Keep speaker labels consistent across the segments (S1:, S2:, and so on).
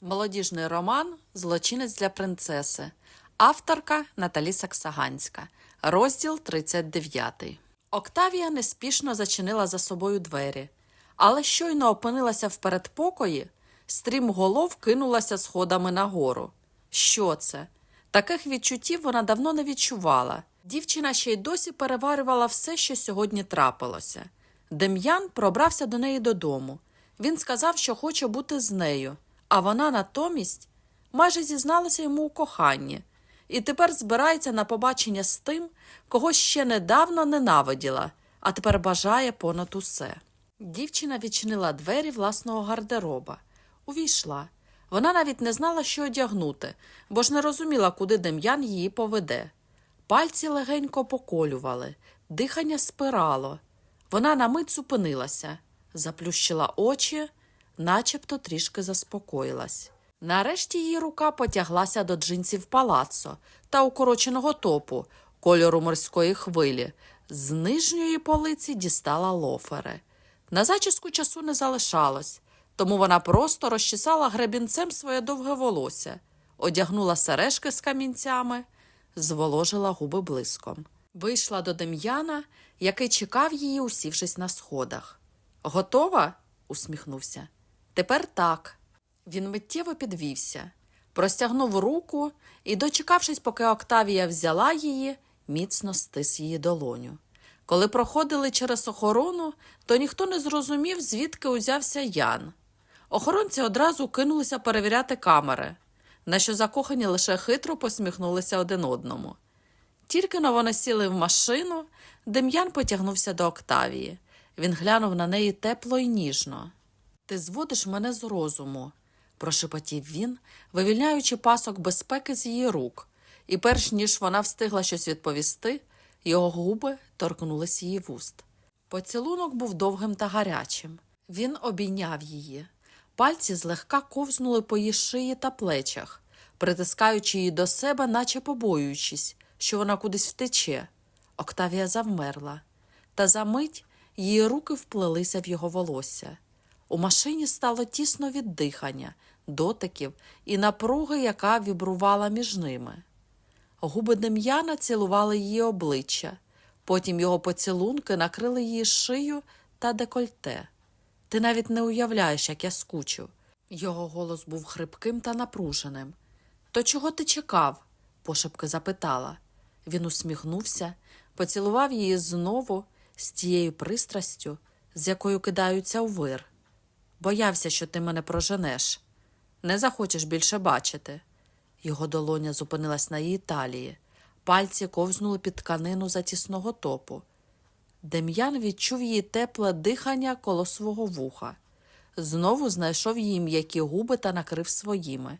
S1: Молодіжний роман Злочинець для принцеси. Авторка Наталі Саксаганська. Розділ 39. Октавія неспішно зачинила за собою двері, але щойно опинилася в передпокої, стрімголов кинулася сходами нагору. Що це? Таких відчуттів вона давно не відчувала. Дівчина ще й досі переварювала все, що сьогодні трапилося. Дем'ян пробрався до неї додому. Він сказав, що хоче бути з нею, а вона натомість майже зізналася йому у коханні і тепер збирається на побачення з тим, кого ще недавно ненавиділа, а тепер бажає понад усе. Дівчина відчинила двері власного гардероба, увійшла. Вона навіть не знала, що одягнути, бо ж не розуміла, куди Дем'ян її поведе. Пальці легенько поколювали, дихання спирало. Вона на мить зупинилася, заплющила очі, начебто трішки заспокоїлась. Нарешті її рука потяглася до джинсів палаццо та укороченого топу кольору морської хвилі. З нижньої полиці дістала лофери. На зачіску часу не залишалось, тому вона просто розчесала гребінцем своє довге волосся, одягнула сережки з камінцями, зволожила губи блиском. Вийшла до Дем'яна, який чекав її, усівшись на сходах. Готова? усміхнувся. Тепер так. Він миттєво підвівся, простягнув руку і, дочекавшись, поки Октавія взяла її, міцно стис її долоню. Коли проходили через охорону, то ніхто не зрозумів, звідки узявся Ян. Охоронці одразу кинулися перевіряти камери, на що закохані лише хитро посміхнулися один одному. Тільки но вони сіли в машину, Дем'ян потягнувся до Октавії. Він глянув на неї тепло й ніжно. Ти зводиш мене з розуму, прошепотів він, вивільняючи пасок безпеки з її рук, і перш ніж вона встигла щось відповісти, його губи торкнулись її вуст. Поцілунок був довгим та гарячим. Він обійняв її. Пальці злегка ковзнули по її шиї та плечах, притискаючи її до себе, наче побоюючись, що вона кудись втече. Октавія завмерла, та за мить її руки вплелися в його волосся. У машині стало тісно від дихання, дотиків і напруги, яка вібрувала між ними. Губи Дем'яна цілували її обличчя, потім його поцілунки накрили її шию та декольте. Ти навіть не уявляєш, як я скучу. Його голос був хрипким та напруженим. То чого ти чекав? пошепки запитала. Він усміхнувся, поцілував її знову з тією пристрастю, з якою кидаються у вир. Боявся, що ти мене проженеш. Не захочеш більше бачити. Його долоня зупинилась на її талії, пальці ковзнули під тканину затісного топу. Дем'ян відчув її тепле дихання коло свого вуха. Знову знайшов її м'які губи та накрив своїми.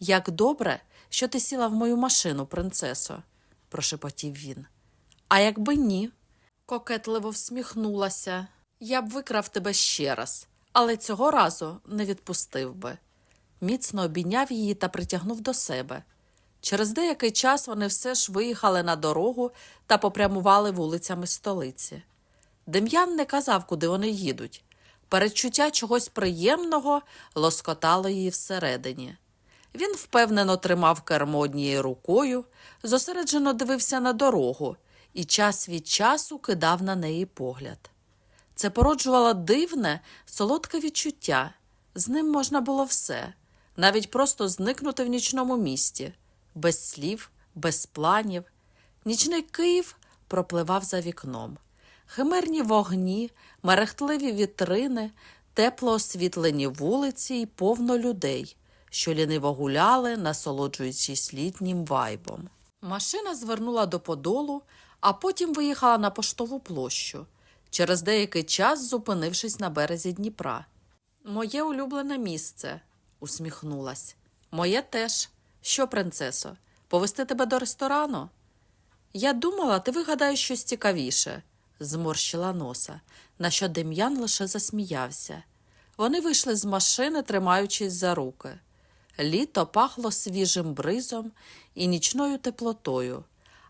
S1: Як добре, що ти сіла в мою машину, принцесо, прошепотів він. А якби ні, кокетливо всміхнулася. Я б викрав тебе ще раз, але цього разу не відпустив би. Міцно обійняв її та притягнув до себе. Через деякий час вони все ж виїхали на дорогу та попрямували вулицями столиці. Дем'ян не казав, куди вони їдуть. Передчуття чогось приємного лоскотало її всередині. Він впевнено тримав кермо однією рукою, зосереджено дивився на дорогу і час від часу кидав на неї погляд. Це породжувало дивне, солодке відчуття. З ним можна було все, навіть просто зникнути в нічному місті, без слів, без планів. Нічний Київ пропливав за вікном. Химерні вогні, мерехтливі вітрини, тепло освітлені вулиці й повно людей, що ліниво гуляли, насолоджуючись літнім вайбом. Машина звернула до Подолу, а потім виїхала на поштову площу, через деякий час зупинившись на березі Дніпра. Моє улюблене місце, усміхнулась. Моє теж. Що, принцесо, повести тебе до ресторану? Я думала, ти вигадаєш щось цікавіше, зморщила носа, на що Дем'ян лише засміявся. Вони вийшли з машини, тримаючись за руки. Літо пахло свіжим бризом і нічною теплотою,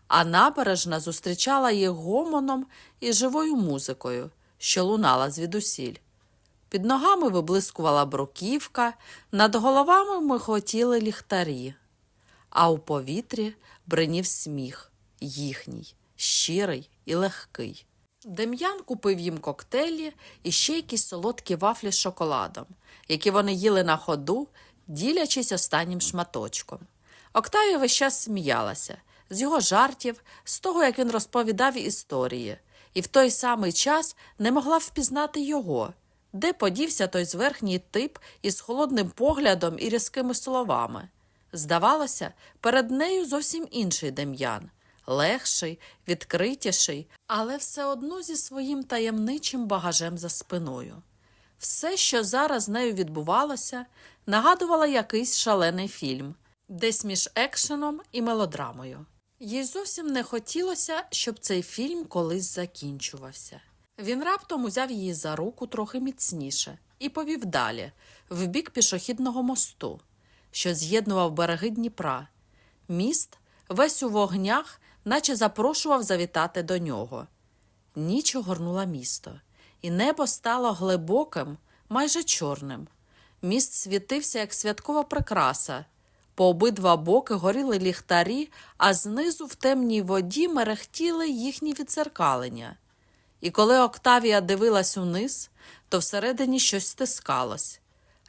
S1: а набережна зустрічала їх гомоном і живою музикою, що лунала звідусіль. Під ногами виблискувала бруківка, над головами михотіли ліхтарі, а у повітрі бринів сміх їхній, щирий і легкий. Дем'ян купив їм коктейлі і ще якісь солодкі вафлі з шоколадом, які вони їли на ходу, ділячись останнім шматочком. Октавія весь час сміялася з його жартів, з того, як він розповідав історії, і в той самий час не могла впізнати його, де подівся той зверхній тип із холодним поглядом і різкими словами. Здавалося, перед нею зовсім інший Дем'ян, легший, відкритіший, але все одно зі своїм таємничим багажем за спиною. Все, що зараз з нею відбувалося, нагадувало якийсь шалений фільм, десь між екшеном і мелодрамою. Їй зовсім не хотілося, щоб цей фільм колись закінчувався. Він раптом узяв її за руку трохи міцніше і повів далі, в бік пішохідного мосту, що з'єднував береги Дніпра. Міст, весь у вогнях, наче запрошував завітати до нього. Ніч огорнула місто, і небо стало глибоким, майже чорним. Міст світився, як святкова прикраса. По обидва боки горіли ліхтарі, а знизу в темній воді мерехтіли їхні відзеркалення. І коли Октавія дивилась униз, то всередині щось стискалось.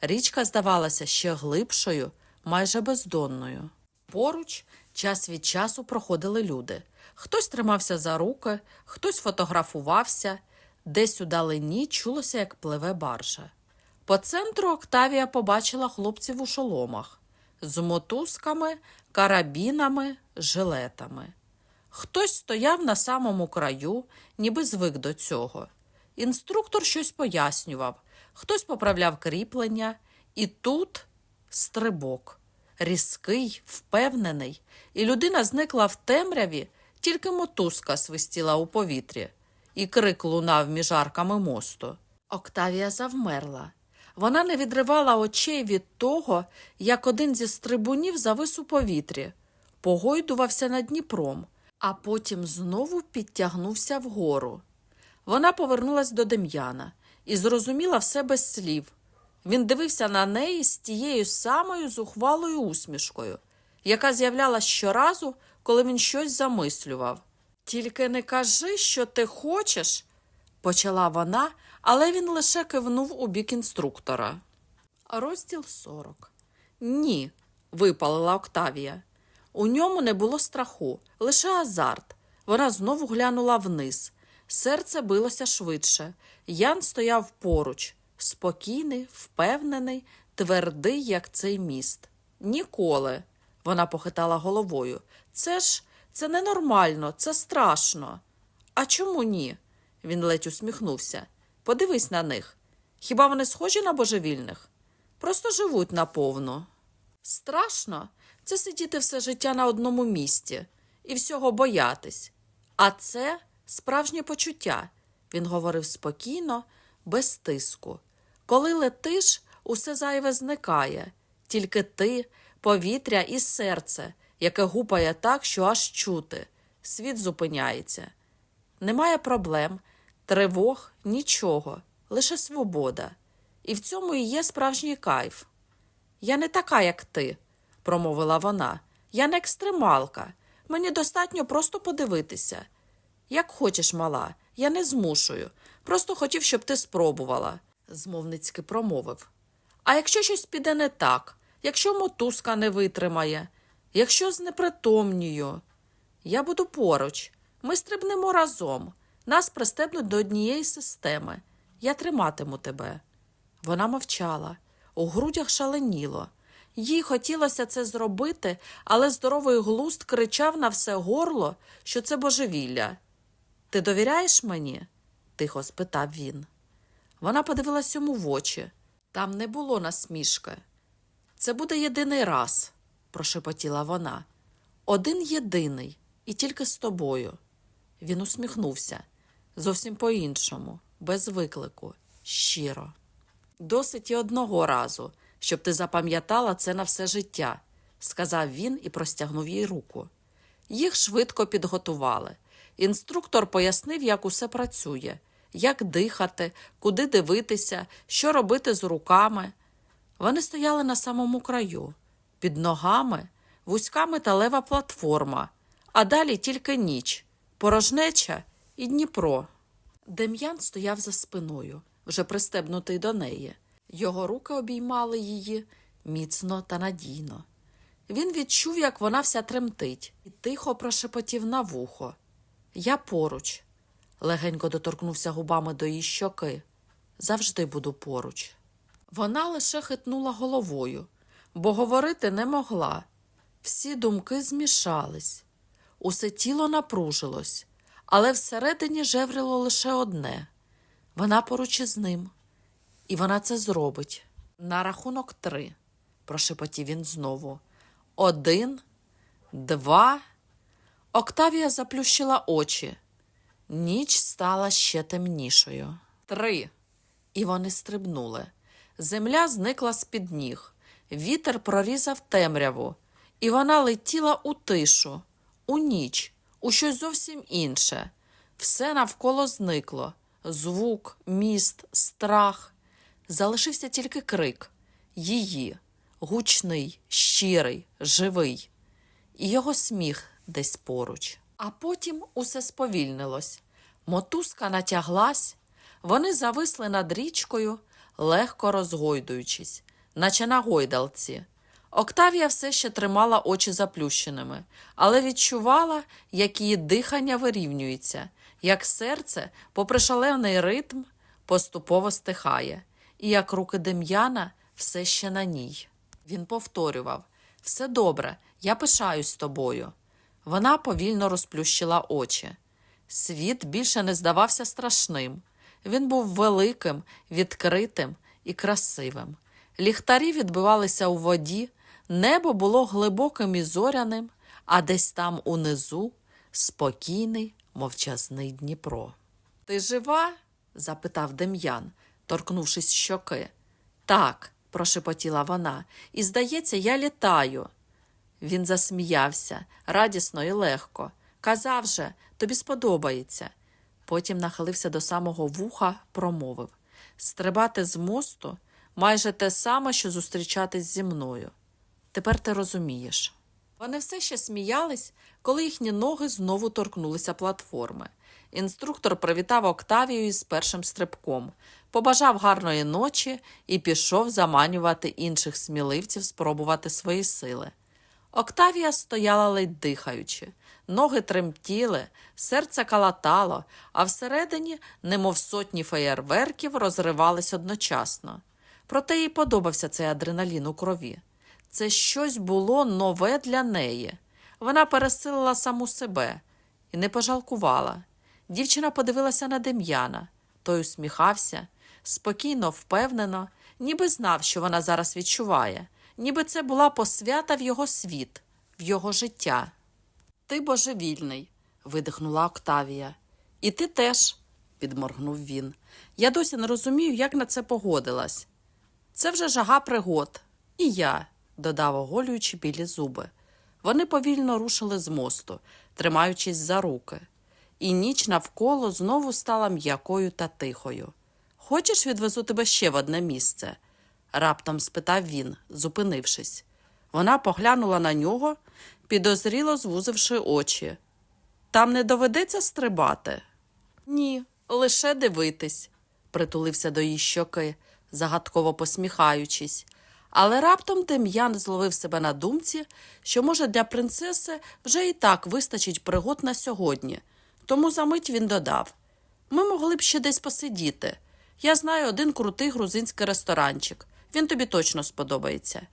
S1: Річка здавалася ще глибшою, майже бездонною. Поруч час від часу проходили люди. Хтось тримався за руки, хтось фотографувався, десь у далині чулося, як пливе баржа. По центру Октавія побачила хлопців у шоломах з мотузками, карабінами, жилетами. Хтось стояв на самому краю, ніби звик до цього. Інструктор щось пояснював, хтось поправляв кріплення, і тут стрибок. Різкий, впевнений, і людина зникла в темряві, тільки мотузка свистіла у повітрі, і крик лунав між арками мосту. Октавія завмерла. Вона не відривала очей від того, як один зі стрибунів завис у повітрі, погойдувався над Дніпром, а потім знову підтягнувся вгору. Вона повернулась до Дем'яна і зрозуміла все без слів. Він дивився на неї з тією самою зухвалою усмішкою, яка з'являлась щоразу, коли він щось замислював. Тільки не кажи, що ти хочеш, почала вона, але він лише кивнув у бік інструктора. Розділ 40. Ні, випалила Октавія. У ньому не було страху, лише азарт. Вона знову глянула вниз. Серце билося швидше. Ян стояв поруч, спокійний, впевнений, твердий, як цей міст. Ніколи. Вона похитала головою. Це ж це ненормально, це страшно. А чому ні? Він ледь усміхнувся. Подивись на них. Хіба вони схожі на божевільних? Просто живуть наповну. Страшно це сидіти все життя на одному місці і всього боятись. А це справжнє почуття, він говорив спокійно, без тиску. Коли летиш, усе зайве зникає, тільки ти, повітря і серце, яке гупає так, що аж чути. Світ зупиняється. Немає проблем, тривог, нічого, лише свобода. І в цьому і є справжній кайф. Я не така, як ти, промовила вона. Я не екстремалка. Мені достатньо просто подивитися. Як хочеш, мала, я не змушую. Просто хотів, щоб ти спробувала, змовницьки промовив. А якщо щось піде не так, якщо мотузка не витримає, якщо знепритомнюю, я буду поруч. Ми стрибнемо разом. Нас пристебнуть до однієї системи. Я триматиму тебе. Вона мовчала, у грудях шаленіло. Їй хотілося це зробити, але здоровий глуст кричав на все горло, що це божевілля. Ти довіряєш мені? тихо спитав він. Вона подивилась йому в очі. Там не було насмішки. Це буде єдиний раз, прошепотіла вона. Один єдиний, і тільки з тобою. Він усміхнувся зовсім по-іншому, без виклику, щиро. Досить і одного разу, щоб ти запам'ятала це на все життя, сказав він і простягнув їй руку. Їх швидко підготували. Інструктор пояснив, як усе працює, як дихати, куди дивитися, що робити з руками. Вони стояли на самому краю, під ногами вузька металева платформа, а далі тільки ніч, порожнеча і Дніпро. Дем'ян стояв за спиною, вже пристебнутий до неї. Його руки обіймали її міцно та надійно. Він відчув, як вона вся тремтить, і тихо прошепотів на вухо. Я поруч. Легенько доторкнувся губами до її щоки. Завжди буду поруч. Вона лише хитнула головою, бо говорити не могла. Всі думки змішались, усе тіло напружилось, але всередині жевріло лише одне вона поруч із ним, і вона це зробить. На рахунок три, прошепотів він знову. Один, два. Октавія заплющила очі. Ніч стала ще темнішою. Три. І вони стрибнули. Земля зникла з-під ніг. Вітер прорізав темряву, і вона летіла у тишу, у ніч, у щось зовсім інше. Все навколо зникло звук, міст, страх. Залишився тільки крик її, гучний, щирий, живий, і його сміх десь поруч. А потім усе сповільнилось. Мотузка натяглась, вони зависли над річкою, легко розгойдуючись, наче на гойдалці. Октавія все ще тримала очі заплющеними, але відчувала, як її дихання вирівнюється, як серце, попри шалений ритм, поступово стихає, і як руки Дем'яна все ще на ній. Він повторював все добре, я пишаюсь тобою. Вона повільно розплющила очі. Світ більше не здавався страшним. Він був великим, відкритим і красивим. Ліхтарі відбивалися у воді, небо було глибоким і зоряним, а десь там унизу спокійний, мовчазний Дніпро. Ти жива? запитав Дем'ян, торкнувшись щоки. Так, прошепотіла вона, і, здається, я літаю. Він засміявся радісно і легко. Казав же, тобі сподобається. Потім нахилився до самого вуха, промовив Стрибати з мосту майже те саме, що зустрічатись зі мною. Тепер ти розумієш. Вони все ще сміялись, коли їхні ноги знову торкнулися платформи. Інструктор привітав Октавію із першим стрибком, побажав гарної ночі і пішов заманювати інших сміливців спробувати свої сили. Октавія стояла ледь дихаючи, ноги тремтіли, серце калатало, а всередині, немов сотні феєрверків, розривались одночасно. Проте їй подобався цей адреналін у крові. Це щось було нове для неї. Вона пересилила саму себе і не пожалкувала. Дівчина подивилася на Дем'яна. Той усміхався, спокійно, впевнено, ніби знав, що вона зараз відчуває, ніби це була посвята в його світ, в його життя. Ти божевільний, видихнула Октавія. І ти теж, підморгнув він. Я досі не розумію, як на це погодилась. Це вже жага пригод. І я, додав, оголюючи білі зуби. Вони повільно рушили з мосту, тримаючись за руки, і ніч навколо знову стала м'якою та тихою. Хочеш, відвезу тебе ще в одне місце? раптом спитав він, зупинившись. Вона поглянула на нього, підозріло звузивши очі. Там не доведеться стрибати? Ні, лише дивитись, притулився до її щоки, загадково посміхаючись. Але раптом Дем'ян зловив себе на думці, що, може, для принцеси вже і так вистачить пригод на сьогодні. Тому за мить він додав ми могли б ще десь посидіти. Я знаю один крутий грузинський ресторанчик. Він тобі точно сподобається.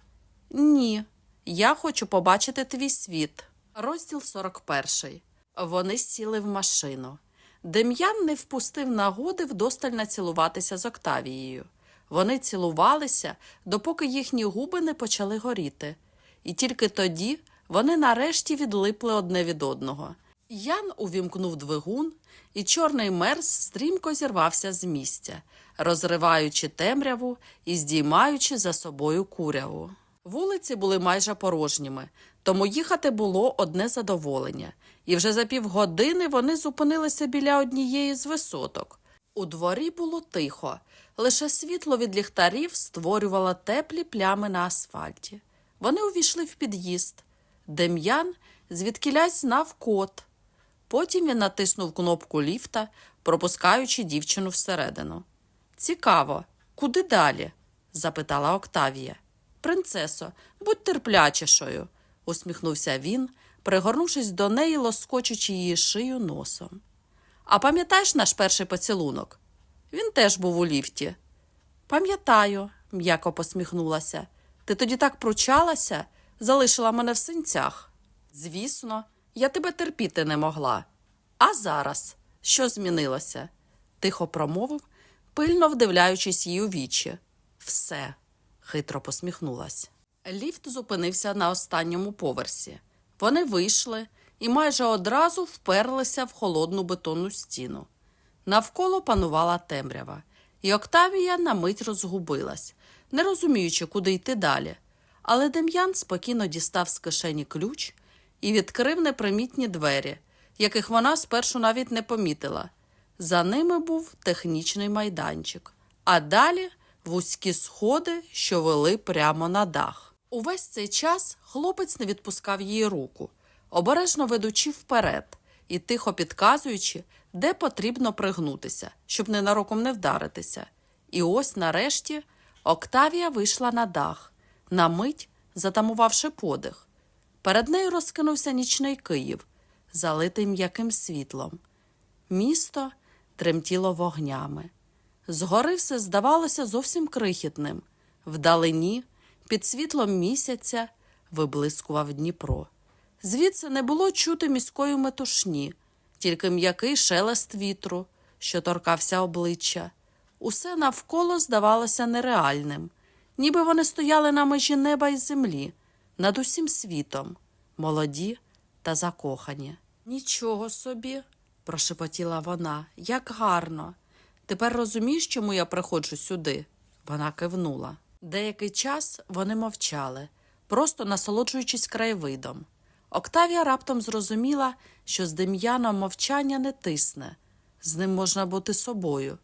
S1: Ні, я хочу побачити твій світ. Розділ 41. Вони сіли в машину. Дем'ян не впустив нагоди вдосталь націлуватися з Октавією. Вони цілувалися, допоки їхні губи не почали горіти. І тільки тоді вони нарешті відлипли одне від одного. Ян увімкнув двигун, і чорний мерз стрімко зірвався з місця, розриваючи темряву і здіймаючи за собою куряву. Вулиці були майже порожніми, тому їхати було одне задоволення, і вже за півгодини вони зупинилися біля однієї з висоток. У дворі було тихо, лише світло від ліхтарів створювало теплі плями на асфальті. Вони увійшли в під'їзд. Дем'ян звідкілясь знав код. Потім він натиснув кнопку ліфта, пропускаючи дівчину всередину. Цікаво, куди далі? запитала Октавія. Принцесо, будь терплячішою, усміхнувся він, пригорнувшись до неї, лоскочучи її шию носом. А пам'ятаєш наш перший поцілунок? Він теж був у ліфті. Пам'ятаю, м'яко посміхнулася. Ти тоді так пручалася, залишила мене в синцях. Звісно, я тебе терпіти не могла. А зараз що змінилося? тихо промовив, пильно вдивляючись їй у вічі. Все, хитро посміхнулась. Ліфт зупинився на останньому поверсі. Вони вийшли і майже одразу вперлися в холодну бетонну стіну. Навколо панувала темрява, і Октавія на мить розгубилась, не розуміючи, куди йти далі. Але Дем'ян спокійно дістав з кишені ключ і відкрив непримітні двері, яких вона спершу навіть не помітила. За ними був технічний майданчик, а далі вузькі сходи, що вели прямо на дах. Увесь цей час хлопець не відпускав її руку, обережно ведучи вперед і тихо підказуючи, де потрібно пригнутися, щоб ненароком не вдаритися. І ось нарешті Октавія вийшла на дах, на мить затамувавши подих. Перед нею розкинувся нічний Київ, залитий м'яким світлом. Місто тремтіло вогнями. Згори все здавалося зовсім крихітним. Вдалині, під світлом місяця, виблискував Дніпро. Звідси не було чути міської метушні, тільки м'який шелест вітру, що торкався обличчя. Усе навколо здавалося нереальним, ніби вони стояли на межі неба і землі, над усім світом, молоді та закохані. Нічого собі, прошепотіла вона, як гарно. Тепер розумієш, чому я приходжу сюди? Вона кивнула. Деякий час вони мовчали, просто насолоджуючись краєвидом. Октавія раптом зрозуміла, що з Дем'яном мовчання не тисне, з ним можна бути собою.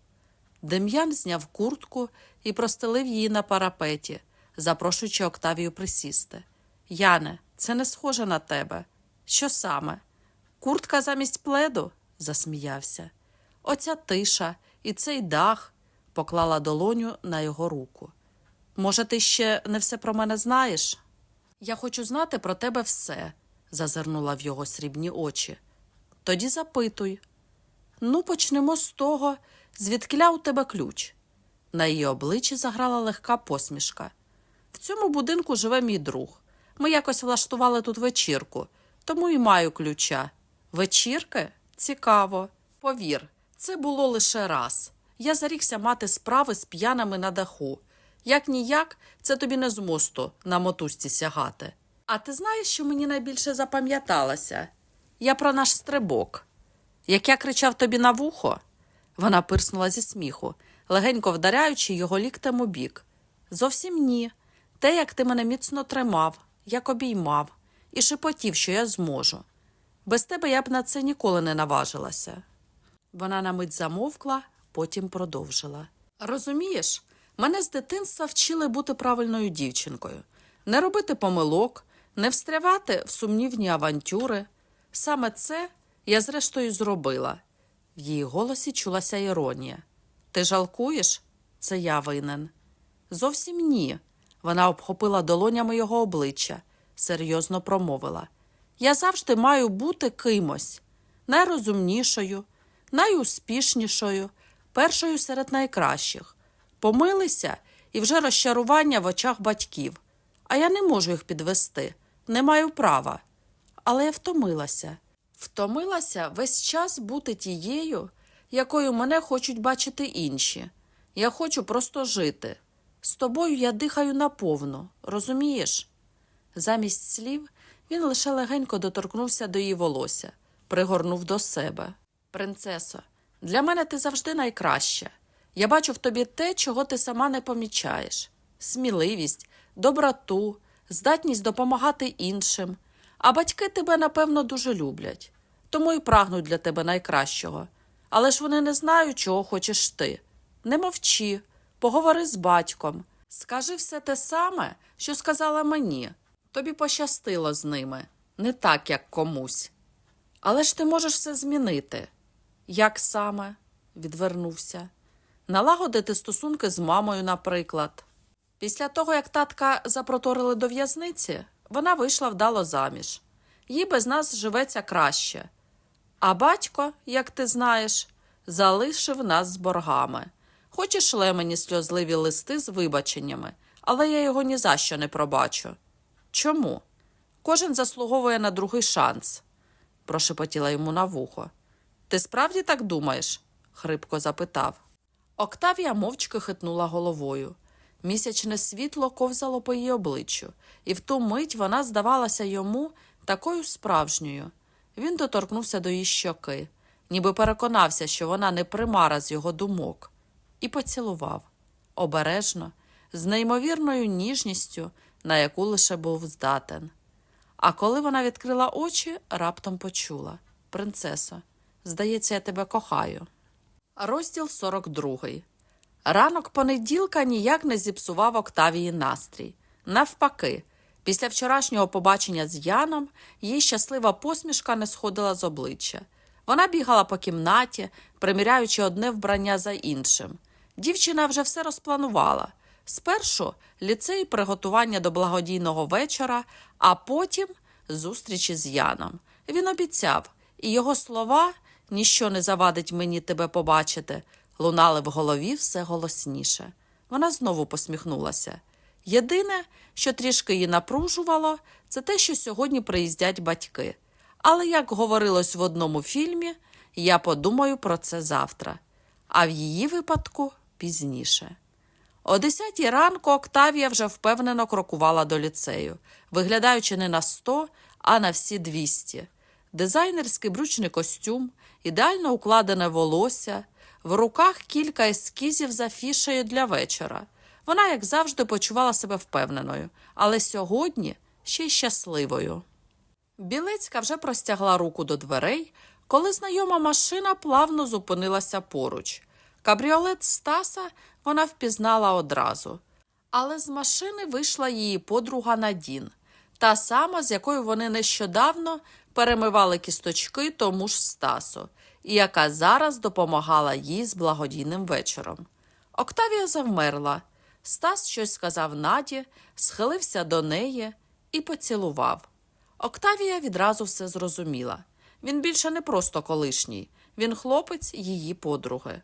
S1: Дем'ян зняв куртку і простелив її на парапеті, запрошуючи Октавію присісти. Яне, це не схоже на тебе. Що саме? Куртка замість пледу? засміявся. Оця тиша і цей дах поклала долоню на його руку. Може, ти ще не все про мене знаєш? Я хочу знати про тебе все, зазирнула в його срібні очі. Тоді запитуй. Ну, почнемо з того, звідкиля у тебе ключ. На її обличчі заграла легка посмішка. В цьому будинку живе мій друг. Ми якось влаштували тут вечірку, тому і маю ключа. Вечірки? Цікаво. Повір, це було лише раз. Я зарікся мати справи з п'янами на даху. Як ніяк, це тобі не з мосту на мотузці сягати. А ти знаєш, що мені найбільше запам'яталося? Я про наш стрибок. Як я кричав тобі на вухо, вона пирснула зі сміху, легенько вдаряючи його ліктем у бік. Зовсім ні. Те, як ти мене міцно тримав, як обіймав, і шепотів, що я зможу. Без тебе я б на це ніколи не наважилася. Вона на мить замовкла, потім продовжила. Розумієш, мене з дитинства вчили бути правильною дівчинкою, не робити помилок, не встрявати в сумнівні авантюри. Саме це я зрештою зробила. В її голосі чулася іронія. Ти жалкуєш? Це я винен. Зовсім ні. Вона обхопила долонями його обличчя, серйозно промовила. Я завжди маю бути кимось найрозумнішою, найуспішнішою, першою серед найкращих. Помилися і вже розчарування в очах батьків. А я не можу їх підвести, не маю права. Але я втомилася. Втомилася весь час бути тією, якою мене хочуть бачити інші. Я хочу просто жити. З тобою я дихаю наповно, розумієш? Замість слів він лише легенько доторкнувся до її волосся, пригорнув до себе. Принцесо, для мене ти завжди найкраща. Я бачу в тобі те, чого ти сама не помічаєш: сміливість, доброту, здатність допомагати іншим. А батьки тебе, напевно, дуже люблять, тому і прагнуть для тебе найкращого. Але ж вони не знають, чого хочеш ти. Не мовчи, поговори з батьком. Скажи все те саме, що сказала мені. Тобі пощастило з ними, не так, як комусь. Але ж ти можеш все змінити. Як саме? відвернувся. Налагодити стосунки з мамою, наприклад. Після того, як татка запроторили до в'язниці, вона вийшла вдало заміж. Їй без нас живеться краще. А батько, як ти знаєш, залишив нас з боргами. Хоч і шле мені сльозливі листи з вибаченнями, але я його ні за що не пробачу. Чому? Кожен заслуговує на другий шанс, прошепотіла йому на вухо. Ти справді так думаєш? хрипко запитав. Октавія мовчки хитнула головою. Місячне світло ковзало по її обличчю, і в ту мить вона здавалася йому такою справжньою. Він доторкнувся до її щоки, ніби переконався, що вона не примара з його думок, і поцілував обережно, з неймовірною ніжністю, на яку лише був здатен. А коли вона відкрила очі, раптом почула Принцесо, здається, я тебе кохаю. Розділ 42. Ранок понеділка ніяк не зіпсував Октавії настрій. Навпаки, після вчорашнього побачення з Яном її щаслива посмішка не сходила з обличчя. Вона бігала по кімнаті, приміряючи одне вбрання за іншим. Дівчина вже все розпланувала. Спершу ліцей приготування до благодійного вечора, а потім зустрічі з Яном. Він обіцяв, і його слова ніщо не завадить мені тебе побачити, лунали в голові все голосніше. Вона знову посміхнулася. Єдине, що трішки її напружувало, це те, що сьогодні приїздять батьки. Але, як говорилось в одному фільмі, я подумаю про це завтра, а в її випадку пізніше. О десятій ранку Октавія вже впевнено крокувала до ліцею, виглядаючи не на сто, а на всі двісті. Дизайнерський брючний костюм, ідеально укладене волосся, в руках кілька ескізів з афішею для вечора. Вона, як завжди, почувала себе впевненою, але сьогодні ще й щасливою. Білецька вже простягла руку до дверей, коли знайома машина плавно зупинилася поруч. Кабріолет Стаса вона впізнала одразу. Але з машини вийшла її подруга Надін, та сама, з якою вони нещодавно перемивали кісточки тому ж Стасу, і яка зараз допомагала їй з благодійним вечором. Октавія завмерла. Стас щось сказав Наді, схилився до неї і поцілував. Октавія відразу все зрозуміла. Він більше не просто колишній, він хлопець її подруги.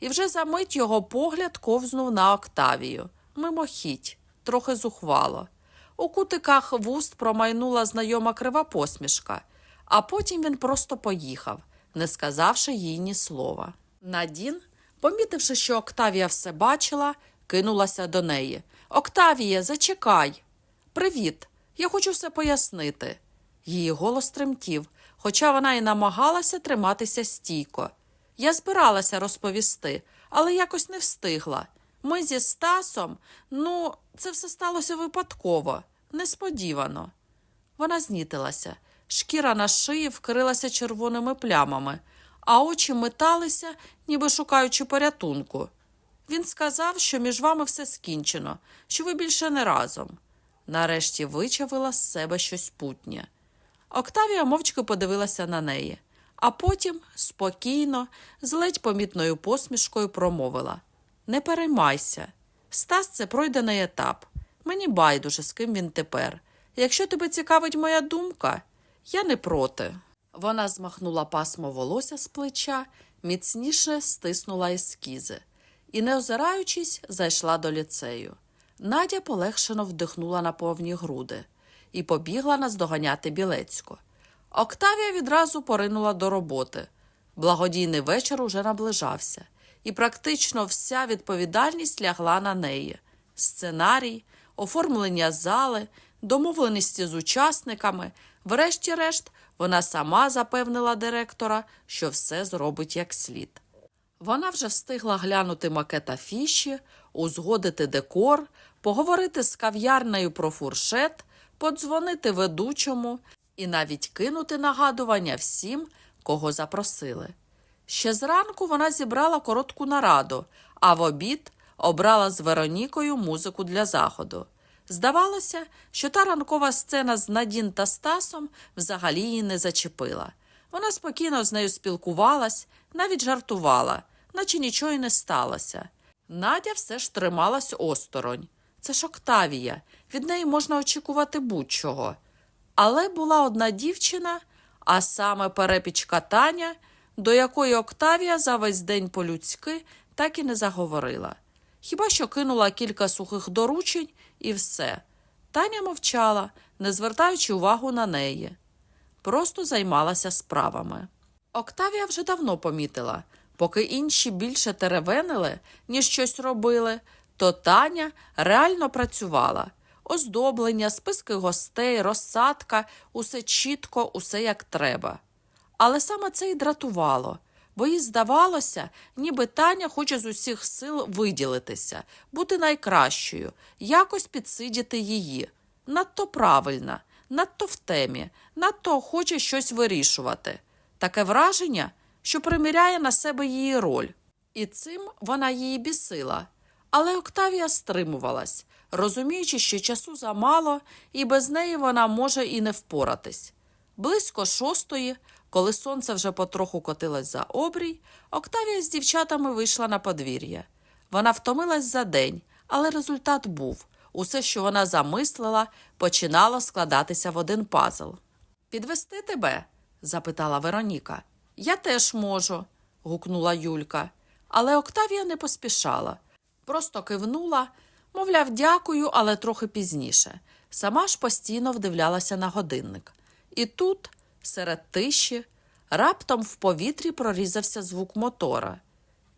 S1: І вже за мить його погляд ковзнув на Октавію. Мимохідь, трохи зухвало. У кутиках вуст промайнула знайома крива посмішка, а потім він просто поїхав, не сказавши їй ні слова. Надін, помітивши, що Октавія все бачила, кинулася до неї. Октавія, зачекай. Привіт, я хочу все пояснити. Її голос тремтів, хоча вона і намагалася триматися стійко. Я збиралася розповісти, але якось не встигла. Ми зі Стасом, ну, це все сталося випадково, несподівано. Вона знітилася. Шкіра на шиї вкрилася червоними плямами, а очі металися, ніби шукаючи порятунку. Він сказав, що між вами все скінчено, що ви більше не разом. Нарешті вичавила з себе щось путнє. Октавія мовчки подивилася на неї, а потім спокійно, з ледь помітною посмішкою промовила Не переймайся. Стас це пройдений етап. Мені байдуже, з ким він тепер. Якщо тебе цікавить моя думка, я не проти. Вона змахнула пасмо волосся з плеча, міцніше стиснула ескізи і, не озираючись, зайшла до ліцею. Надя полегшено вдихнула на повні груди і побігла наздоганяти Білецьку. Октавія відразу поринула до роботи. Благодійний вечір уже наближався, і практично вся відповідальність лягла на неї: сценарій, оформлення зали, домовленості з учасниками. Врешті-решт, вона сама запевнила директора, що все зробить як слід. Вона вже встигла глянути макет афіші, узгодити декор, поговорити з кав'ярнею про фуршет, подзвонити ведучому і навіть кинути нагадування всім, кого запросили. Ще зранку вона зібрала коротку нараду, а в обід обрала з Веронікою музику для заходу. Здавалося, що та ранкова сцена з Надін та Стасом взагалі її не зачепила. Вона спокійно з нею спілкувалась, навіть жартувала, наче нічого й не сталося. Надя все ж трималась осторонь. Це ж Октавія, від неї можна очікувати будь-чого. Але була одна дівчина, а саме перепічка Таня, до якої Октавія за весь день по-людськи так і не заговорила. Хіба що кинула кілька сухих доручень і все. Таня мовчала, не звертаючи увагу на неї. Просто займалася справами. Октавія вже давно помітила, поки інші більше теревенили, ніж щось робили, то Таня реально працювала. Оздоблення, списки гостей, розсадка, усе чітко, усе як треба. Але саме це й дратувало, бо їй здавалося, ніби Таня хоче з усіх сил виділитися, бути найкращою, якось підсидіти її. Надто правильна, надто в темі, надто хоче щось вирішувати. Таке враження, що приміряє на себе її роль. І цим вона її бісила. Але Октавія стримувалась, розуміючи, що часу замало, і без неї вона може і не впоратись. Близько шостої, коли сонце вже потроху котилось за обрій, Октавія з дівчатами вийшла на подвір'я. Вона втомилась за день, але результат був. Усе, що вона замислила, починало складатися в один пазл. Підвести тебе? запитала Вероніка. Я теж можу, гукнула Юлька. Але Октавія не поспішала. Просто кивнула, мовляв, дякую, але трохи пізніше. Сама ж постійно вдивлялася на годинник. І тут, серед тиші, раптом в повітрі прорізався звук мотора.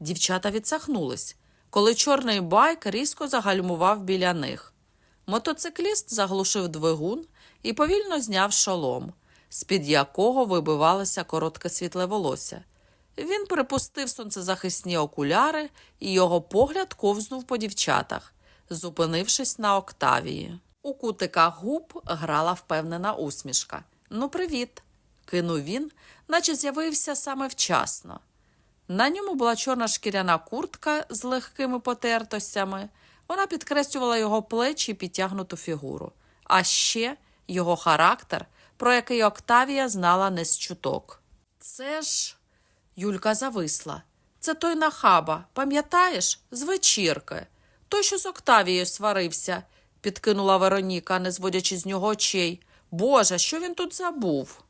S1: Дівчата відсахнулись, коли чорний байк різко загальмував біля них. Мотоцикліст заглушив двигун і повільно зняв шолом, з-під якого вибивалося коротке світле волосся. Він припустив сонцезахисні окуляри, і його погляд ковзнув по дівчатах, зупинившись на Октавії. У кутиках губ грала впевнена усмішка. Ну, привіт, кинув він, наче з'явився саме вчасно. На ньому була чорна шкіряна куртка з легкими потертостями. Вона підкреслювала його плечі і підтягнуту фігуру. А ще його характер, про який Октавія знала не з чуток. Це ж. Юлька зависла. Це той нахаба, пам'ятаєш, з вечірки. Той, що з Октавією сварився, підкинула Вероніка, не зводячи з нього очей. Боже, що він тут забув?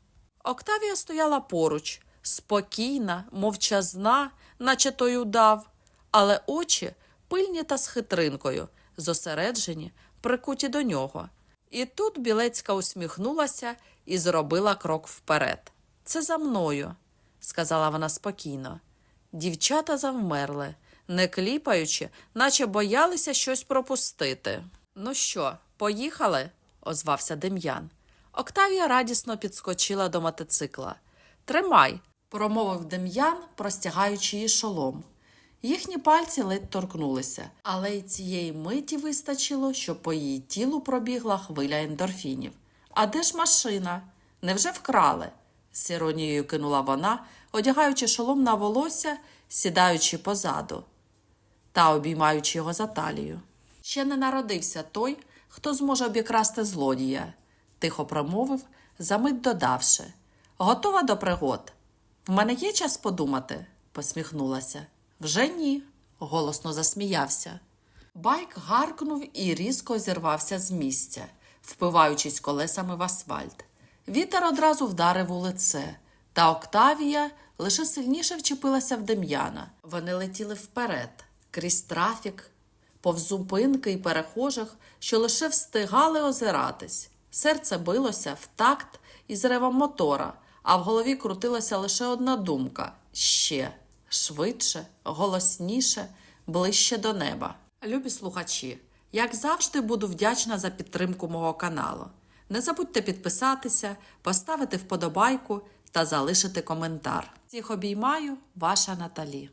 S1: Октавія стояла поруч, спокійна, мовчазна, наче той удав, але очі пильні та з хитринкою, зосереджені, прикуті до нього. І тут Білецька усміхнулася і зробила крок вперед. Це за мною, сказала вона спокійно. Дівчата завмерли, не кліпаючи, наче боялися щось пропустити. Ну що, поїхали? озвався Дем'ян. Октавія радісно підскочила до мотоцикла. Тримай, промовив Дем'ян, простягаючи її шолом. Їхні пальці ледь торкнулися, але й цієї миті вистачило, щоб по її тілу пробігла хвиля ендорфінів. А де ж машина? Невже вкрали? з іронією кинула вона, одягаючи шолом на волосся, сідаючи позаду та обіймаючи його за талію. Ще не народився той, хто зможе обікрасти злодія, тихо промовив, замить додавши. Готова до пригод. В мене є час подумати, посміхнулася. Вже ні, голосно засміявся. Байк гаркнув і різко зірвався з місця, впиваючись колесами в асфальт. Вітер одразу вдарив у лице, та Октавія лише сильніше вчепилася в Дем'яна. Вони летіли вперед, крізь трафік, повз зупинки і перехожих, що лише встигали озиратись. Серце билося в такт із ревом мотора, а в голові крутилася лише одна думка ще швидше, голосніше, ближче до неба. Любі слухачі, як завжди, буду вдячна за підтримку мого каналу. Не забудьте підписатися, поставити вподобайку та залишити коментар. Всіх обіймаю, ваша Наталі.